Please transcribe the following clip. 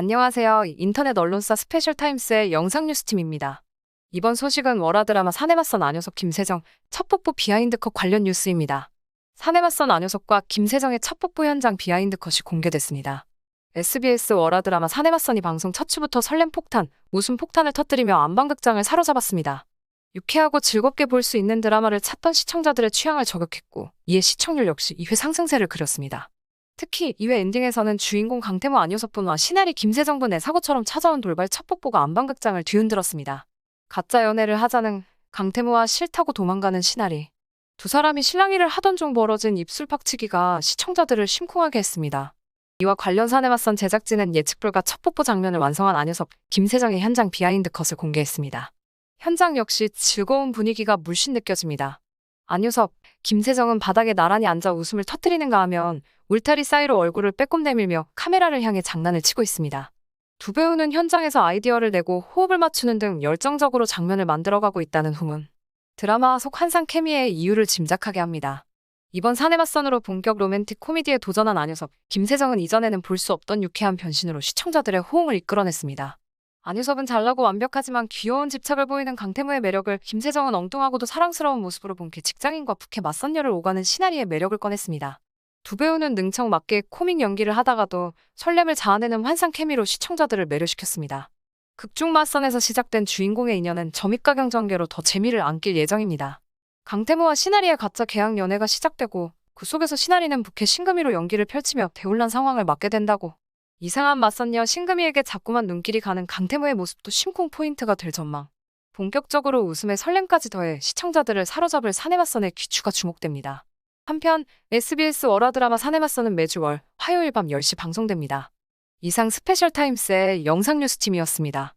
안녕하세요. 인터넷 언론사 스페셜 타임스의 영상 뉴스팀입니다. 이번 소식은 월화 드라마 사내 맞선 안효석 김세정 첫 뽀뽀 비하인드 컷 관련 뉴스입니다. 사내 맞선 안효석과 김세정의 첫 뽀뽀 현장 비하인드 컷이 공개됐습니다. SBS 월화 드라마 사내 맞선이 방송 첫 주부터 설렘 폭탄, 웃음 폭탄을 터뜨리며 안방극장을 사로잡았습니다. 유쾌하고 즐겁게 볼 수 있는 드라마를 찾던 시청자들의 취향을 저격했고 이에 시청률 역시 2회 상승세를 그렸습니다. 특히 2회 엔딩에서는 주인공 강태모 안효석분과 시나리 김세정 분 의 사고처럼 찾아온 돌발 첫 뽀뽀가 안방극장을 뒤흔들었습니다. 가짜 연애를 하자는 강태모와 싫다고 도망가는 시나리. 두 사람이 실랑이를 하던 중 벌어진 입술 팍치기가 시청자들을 심쿵하게 했습니다. 이와 관련 사내 맞선 제작진은 예측 불가 첫 뽀뽀 장면을 완성한 안효석, 김세정의 현장 비하인드 컷을 공개했습니다. 현장 역시 즐거운 분위기가 물씬 느껴집니다. 안효석, 김세정은 바닥에 나란히 앉아 웃음을 터뜨리는가 하면 울타리 사이로 얼굴을 빼꼼 내밀며 카메라를 향해 장난을 치고 있습니다. 두 배우는 현장에서 아이디어를 내고 호흡을 맞추는 등 열정적으로 장면을 만들어가고 있다는 후문. 드라마 속 한상 케미의 이유를 짐작하게 합니다. 이번 사내 맞선으로 본격 로맨틱 코미디에 도전한 안효석, 김세정은 이전에는 볼 수 없던 유쾌한 변신으로 시청자들의 호응을 이끌어냈습니다. 안효석은 잘나고 완벽하지만 귀여운 집착을 보이는 강태무의 매력을 김세정은 엉뚱하고도 사랑스러운 모습으로 본캐 직장인과 북해 맞선녀를 오가는 시나리의 매력을 꺼냈습니다. 두 배우는 능청 맞게 코믹 연기를 하다가도 설렘을 자아내는 환상 케미로 시청자들을 매료시켰습니다. 극중 맞선에서 시작된 주인공의 인연은 점입가 경 전개로 더 재미를 안길 예정입니다. 강태무와 시나리의 가짜 계약 연애가 시작되고 그 속에서 시나리는 북해 신금이로 연기를 펼치며 대혼란 상황을 맞게 된다고. 이상한 맞선녀 신금이에게 자꾸만 눈길이 가는 강태무의 모습도 심쿵 포인트가 될 전망. 본격적으로 웃음에 설렘까지 더해 시청자들을 사로잡을 사내 맞선의 귀추가 주목됩니다. 한편 SBS 월화 드라마 사내 맞선은 매주 월 화요일 밤 10시 방송됩니다. 이상 스페셜 타임스의 영상 뉴스팀이었습니다.